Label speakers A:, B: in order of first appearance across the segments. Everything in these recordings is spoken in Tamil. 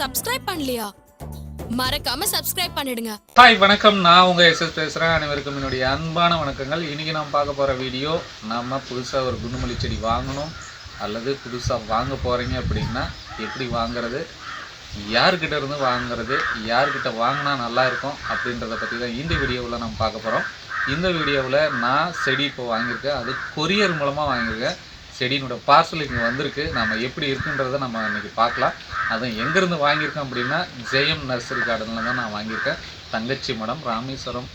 A: சப்ஸ்கிரைப் பண்ணலையா? மறக்காம சப்ஸ்கிரைப் பண்ணிடுங்க.
B: ஹாய் வணக்கம். நான் உங்கள் எஸ்எஸ் பேசுகிறேன் அனைவருக்கும் என்னுடைய அன்பான வணக்கங்கள். இன்றைக்கி நாம் பார்க்க போற வீடியோ நம்ம புதுசாக ஒரு குண்டுமல்லி செடி வாங்கணும் அல்லது புதுசாக வாங்க போறீங்க அப்படின்னா எப்படி வாங்குறது? யார்கிட்ட இருந்து வாங்குறது? யார்கிட்ட வாங்கினா நல்லா இருக்கும் அப்படின்றத பற்றி தான் இந்த வீடியோவில் நம்ம பார்க்க போகிறோம் இந்த வீடியோவில் நான் செடி இப்போ வாங்கியிருக்கேன். அது கொரியர் மூலமாக வாங்கியிருக்கேன். செடியினோட பார்சல் இங்கே வந்திருக்கு. நம்ம எப்படி இருக்குன்றத நம்ம இன்றைக்கி பார்க்கலாம். அதுவும் எங்கேருந்து வாங்கியிருக்கேன் அப்படின்னா ஜெயம் நர்சரி கார்டனில் தான் நான் வாங்கியிருக்கேன். தங்கச்சி மடம் ராமேஸ்வரம்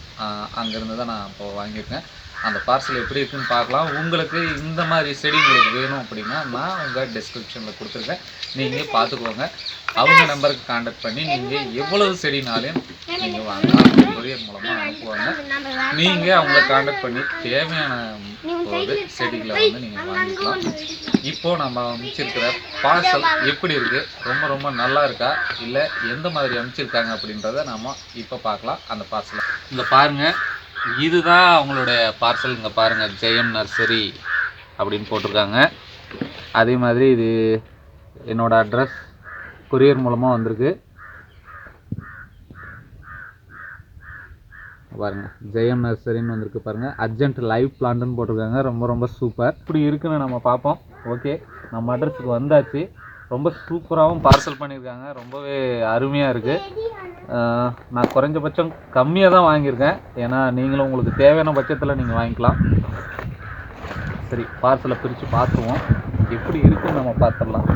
B: அங்கேருந்து தான் நான் இப்போ வாங்கியிருக்கேன். அந்த பார்சல் எப்படி இருக்குன்னு பார்க்கலாம். உங்களுக்கு இந்த மாதிரி செடி உங்களுக்கு வேணும் அப்படின்னா நான் உங்கள் டிஸ்கிரிப்ஷனில் கொடுத்துருக்கேன். நீங்கள் பார்த்துக்கோங்க. அவங்க நம்பருக்கு காண்டாக்ட் பண்ணி நீங்கள் எவ்வளவு செடினாலையும் நீங்கள் வாங்கலாம் கொரியர் மூலமாக அனுப்புவாங்க. நீங்கள் அவங்கள காண்டாக்ட் பண்ணி தேவையான போது செடிகளை வந்து நீங்கள் வாங்கிக்கலாம். இப்போது நம்ம அமைச்சிருக்கிற பார்சல் எப்படி இருக்குது ரொம்ப ரொம்ப நல்லா இருக்கா? இல்லை எந்த மாதிரி அமைச்சிருக்காங்க அப்படின்றத நாம் இப்போ பார்க்கலாம். அந்த பார்சலை இந்த பாருங்கள் இதுதான் அவங்களுடைய பார்சல் இங்கே பாருங்க ஜெயம் நர்சரி அப்படின்னு போட்டிருக்காங்க. அதே மாதிரி இது என்னோட அட்ரஸ் கொரியர் மூலமாக வந்திருக்கு. பாருங்க ஜெயம் நர்சரின்னு வந்திருக்கு பாருங்க. அர்ஜென்ட் லைவ் பிளான்ட்னு போட்டிருக்காங்க. ரொம்ப ரொம்ப சூப்பர் இப்படி இருக்குன்னு நம்ம பார்ப்போம். ஓகே நம்ம அட்ரஸுக்கு வந்தாச்சு. ரொம்ப சூப்பராகவும் பார்சல் பண்ணியிருக்காங்க. ரொம்பவே அருமையாக இருக்குது நான் குறைஞ்சபட்சம் கம்மியாக தான் வாங்கியிருக்கேன். ஏன்னா நீங்களும் உங்களுக்கு தேவையான பட்சத்தில் நீங்கள் வாங்கிக்கலாம். சரி பார்சலை பிரித்து பார்த்துருவோம். எப்படி இருக்குன்னு நம்ம பார்த்துடலாம்.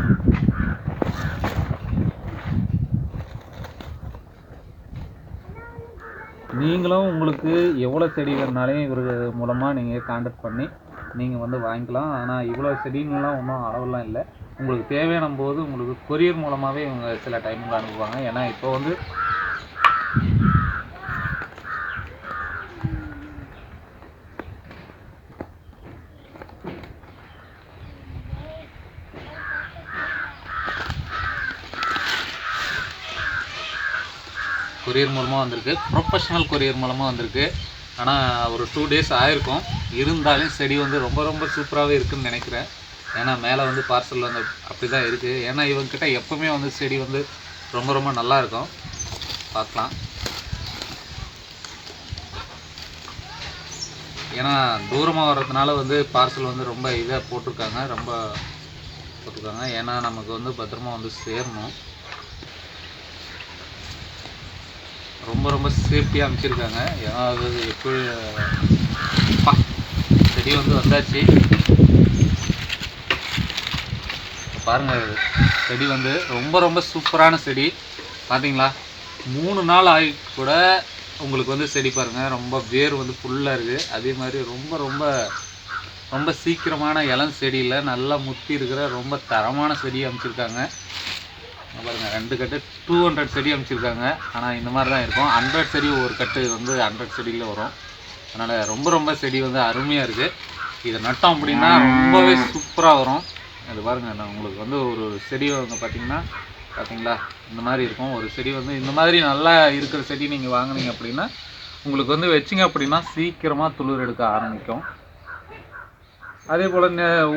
B: நீங்களும் உங்களுக்கு எவ்வளோ செடி வேணுனாலையும் இவர் மூலமாக நீங்கள் காண்டக்ட் பண்ணி நீங்கள் வந்து வாங்கிக்கலாம். ஆனால் இவ்வளோ செடிங்கெல்லாம் ஒன்றும் அளவுலாம் இல்லை. உங்களுக்கு தேவையான போது உங்களுக்கு கொரியர் மூலமாகவே இவங்க சில டைமில் அனுப்புவாங்க. ஏன்னா இப்போ வந்து கொரியர் மூலமாக வந்திருக்கு. ப்ரொஃபஷனல் கொரியர் மூலமாக வந்திருக்கு. ஆனால் ஒரு டூ டேஸ் ஆயிருக்கும். இருந்தாலும் செடி வந்து ரொம்ப ரொம்ப சூப்பராகவே இருக்குன்னு நினைக்கிறேன். ஏன்னா மேலே வந்து பார்சல் வந்து அப்படி தான் இருக்குது ஏன்னா இவங்கக்கிட்ட எப்போவுமே வந்து செடி வந்து ரொம்ப ரொம்ப நல்லா இருக்கும். பார்க்கலாம். ஏன்னா தூரமாக வர்றதுனால வந்து பார்சல் வந்து ரொம்ப இதாக போட்டிருக்காங்க. ரொம்ப போட்டிருக்காங்க. ஏன்னா நமக்கு வந்து பத்திரமா வந்து சேரணும். ரொம்ப ரொம்ப சேஃப்டியாக அமைச்சிருக்காங்க ஏன்னா அது எப்படி செடி வந்து வந்தாச்சு. பாருங்கள் செடி வந்து ரொம்ப ரொம்ப சூப்பரான செடி. பார்த்தீங்களா மூணு நாள் ஆகி கூட உங்களுக்கு வந்து செடி பாருங்கள் ரொம்ப வேர் வந்து ஃபுல்லாக இருக்குது அதே மாதிரி ரொம்ப ரொம்ப ரொம்ப சீக்கிரமான இளம் செடியில் நல்லா முத்தி இருக்கிற ரொம்ப தரமான செடி அமைச்சிருக்காங்க பாருங்கள் ரெண்டு கட்டு டூ ஹண்ட்ரட் செடி அமைச்சிருக்காங்க ஆனால் இந்த மாதிரி தான் இருக்கும். ஹண்ட்ரட் செடி ஒரு கட்டு வந்து ஹண்ட்ரட் செடியில் வரும். அதனால் ரொம்ப ரொம்ப செடி வந்து அருமையாக இருக்குது இதை நட்டோம் அப்படின்னா ரொம்பவே சூப்பராக வரும். அது பாருங்க நான் உங்களுக்கு வந்து ஒரு செடி வந்து பார்த்தீங்கன்னா பார்த்தீங்களா இந்த மாதிரி இருக்கும். ஒரு செடி வந்து இந்த மாதிரி நல்லா இருக்கிற செடி நீங்கள் வாங்கினீங்க அப்படின்னா உங்களுக்கு வந்து வச்சிங்க அப்படின்னா சீக்கிரமாக துளிர் எடுக்க ஆரம்பிக்கும். அதே போல்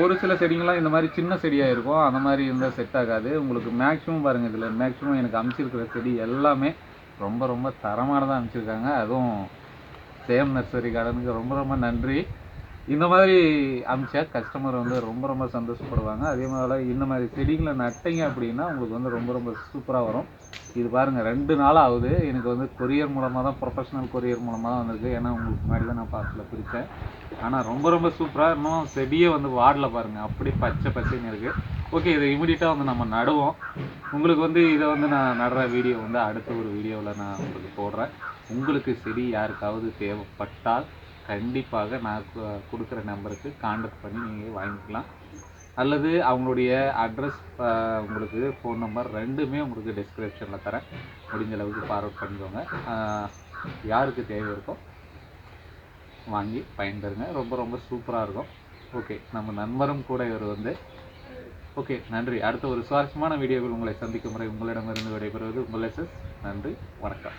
B: ஒரு சில செடிங்கள்லாம் இந்த மாதிரி சின்ன செடியாக இருக்கும். அந்த மாதிரி இருந்தால் செட் ஆகாது. உங்களுக்கு மேக்ஸிமம் பாருங்கள் இதில் மேக்ஸிமம் எனக்கு அமைச்சிருக்கிற செடி எல்லாமே ரொம்ப ரொம்ப தரமானதாக அமைச்சிருக்காங்க. அதுவும் சேம் நர்சரி கார்டனுக்கு ரொம்ப ரொம்ப நன்றி. இந்த மாதிரி அமிச்சா கஸ்டமர் வந்து ரொம்ப ரொம்ப சந்தோஷப்படுவாங்க. அதே மாதிரி இந்த மாதிரி செடிங்களை நட்டீங்க அப்படின்னா உங்களுக்கு வந்து ரொம்ப ரொம்ப சூப்பராக வரும். இது பாருங்கள் ரெண்டு நாள் ஆகுது. எனக்கு வந்து கொரியர் மூலமாக தான் ப்ரொஃபஷனல் கொரியர் மூலமாக தான் வந்திருக்கு. ஏன்னா உங்களுக்கு முன்னாடி தான் நான் பார்சலில் பிரித்தேன் ஆனால் ரொம்ப ரொம்ப சூப்பராக இன்னும் செடியே வந்து வாடல பாருங்கள் அப்படியே பச்சை பச்சைன்னு இருக்குது ஓகே இதை இமிடியட்டாக வந்து நம்ம நடுவோம். உங்களுக்கு வந்து இதை வந்து நான் நடுற வீடியோ வந்து அடுத்த ஒரு வீடியோவில் நான் உங்களுக்கு போடுறேன். உங்களுக்கு செடி யாருக்காவது தேவைப்பட்டால் கண்டிப்பாக நான் கொடுக்குற நம்பருக்கு காண்டாக்ட் பண்ணி நீங்கள் வாங்கிக்கலாம். அல்லது அவங்களுடைய அட்ரஸ் உங்களுக்கு ஃபோன் நம்பர் ரெண்டுமே உங்களுக்கு டிஸ்கிரிப்ஷனில் தரேன். முடிஞ்ச அளவுக்கு ஃபார்வர்ட் பண்ணிக்கோங்க. யாருக்கு தேவை இருக்கோ வாங்கி பயன்பெறுங்க. ரொம்ப ரொம்ப சூப்பராக இருக்கும். ஓகே நம்ம நண்பரும் கூட இவர் வந்து ஓகே நன்றி. அடுத்த ஒரு சுவாரஸ்யமான வீடியோவில் உங்களை சந்திக்கும் முறை உங்களிடமிருந்து விடைபெறுவது உங்கள் எஸ்எஸ் நன்றி வணக்கம்.